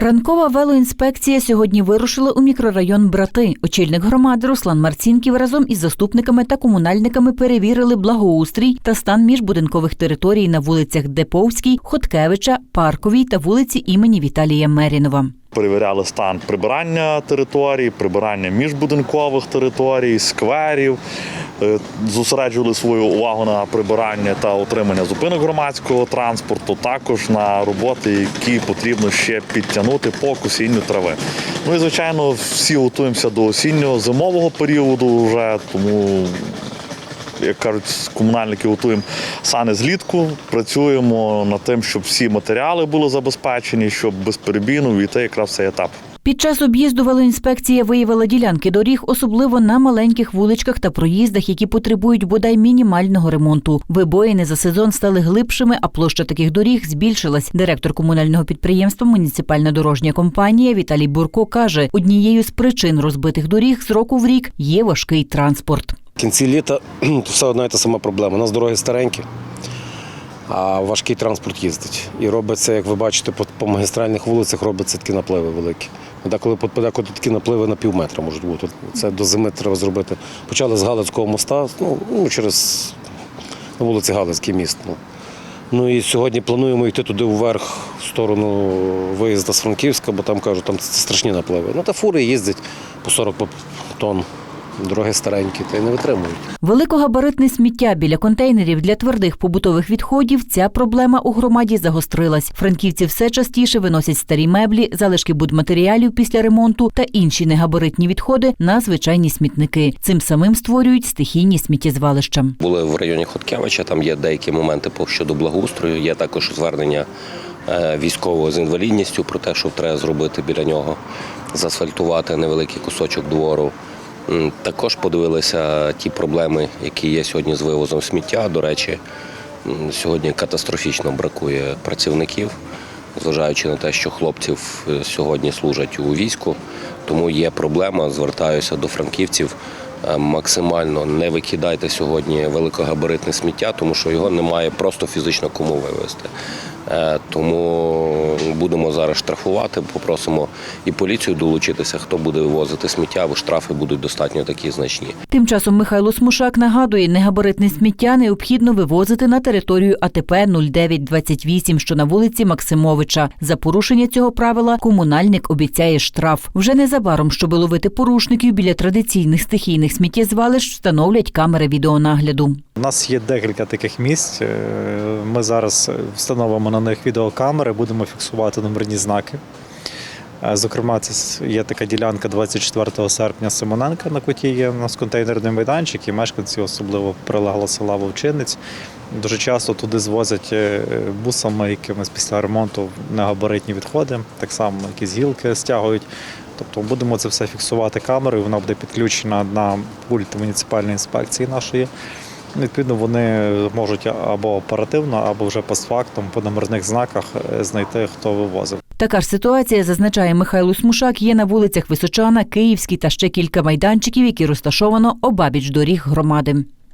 Ранкова велоінспекція сьогодні вирушила у мікрорайон Брати. Очільник громади Руслан Марцінків разом із заступниками та комунальниками перевірили благоустрій та стан міжбудинкових територій на вулицях Деповській, Хоткевича, Парковій та вулиці імені Віталія Мерінова. Перевіряли стан прибирання територій, прибирання міжбудинкових територій, скверів. Е, Зосереджували свою увагу на прибирання та утримання зупинок громадського транспорту, також на роботи, які потрібно ще підтягнути по косінню трави. Ну і звичайно, всі готуємося до осіннього зимового періоду вже, тому як кажуть, комунальники готуємо сани злітку, працюємо над тим, щоб всі матеріали були забезпечені, щоб безперебійно війти якраз цей етап. Під час об'їзду велоінспекція виявила ділянки доріг, особливо на маленьких вуличках та проїздах, які потребують бодай мінімального ремонту. Вибоїни за сезон стали глибшими, а площа таких доріг збільшилась. Директор комунального підприємства Муніципальна дорожня компанія Віталій Бурко каже, однією з причин розбитих доріг з року в рік є важкий транспорт. В кінці літа все одна і та сама проблема. У нас дороги старенькі, а важкий транспорт їздить. І робиться, як ви бачите, по, по магістральних вулицях робляться такі напливи великі. Деколи подекуди такі напливи на пів метра можуть бути. Це до зими треба зробити. Почали з Галицького моста, ну, ну через на вулиці Галицький міст. Ну. Ну і сьогодні плануємо йти туди вверх, в сторону виїзду з Франківська, бо там кажуть, там страшні напливи. Ну та фури їздять по 40 тонн. Дороги старенькі, та й не витримують. Великогабаритне сміття біля контейнерів для твердих побутових відходів. Ця проблема у громаді загострилась. Франківці все частіше виносять старі меблі, залишки будматеріалів після ремонту та інші негабаритні відходи на звичайні смітники. Цим самим створюють стихійні сміттєзвалища. Були в районі Хоткевича, там є деякі моменти по щодо благоустрою. Є також звернення е, військового з інвалідністю про те, що треба зробити біля нього, заасфальтувати невеликий кусочок двору. Також подивилися ті проблеми, які є сьогодні з вивозом сміття. До речі, сьогодні катастрофічно бракує працівників, зважаючи на те, що хлопців е, сьогодні служать у війську. Тому є проблема. Звертаюся до франківців. Е, Максимально не викидайте сьогодні великогабаритне сміття, тому що його немає просто фізично кому вивезти. Е, Тому будемо зараз штрафувати. Попросимо і поліцію долучитися, хто буде вивозити сміття, бо штрафи будуть достатньо такі значні. Тим часом Михайло Смушак нагадує, негабаритне сміття необхідно вивозити на територію АТП 0928, що на вулиці Максимовича. За порушення цього правила комунальник обіцяє штраф. Вже незабаром, щоб ловити порушників біля традиційних стихійних сміттєзвалищ, встановлять камери відеонагляду. У нас є декілька таких місць. Е, Ми зараз встановимо на них відеокамери, будемо фіксувати номерні знаки. Е, Зокрема, це є така ділянка 24 серпня Симоненка, на коті є у нас контейнерний майданчик, і мешканці, особливо прилеглого села Вовчинець, дуже часто туди звозять е, бусами якимись після ремонту негабаритні відходи, так само якісь гілки стягують. Тобто будемо це все фіксувати камерою, вона буде підключена на пульт муніципальної інспекції нашої. Відповідно, вони можуть або оперативно, або вже постфактом по номерних знаках е, знайти, хто вивозив. Така ж ситуація, зазначає Михайло Смушак, є на вулицях Височана, Київській та ще кілька майданчиків, які розташовано обабіч доріг громади.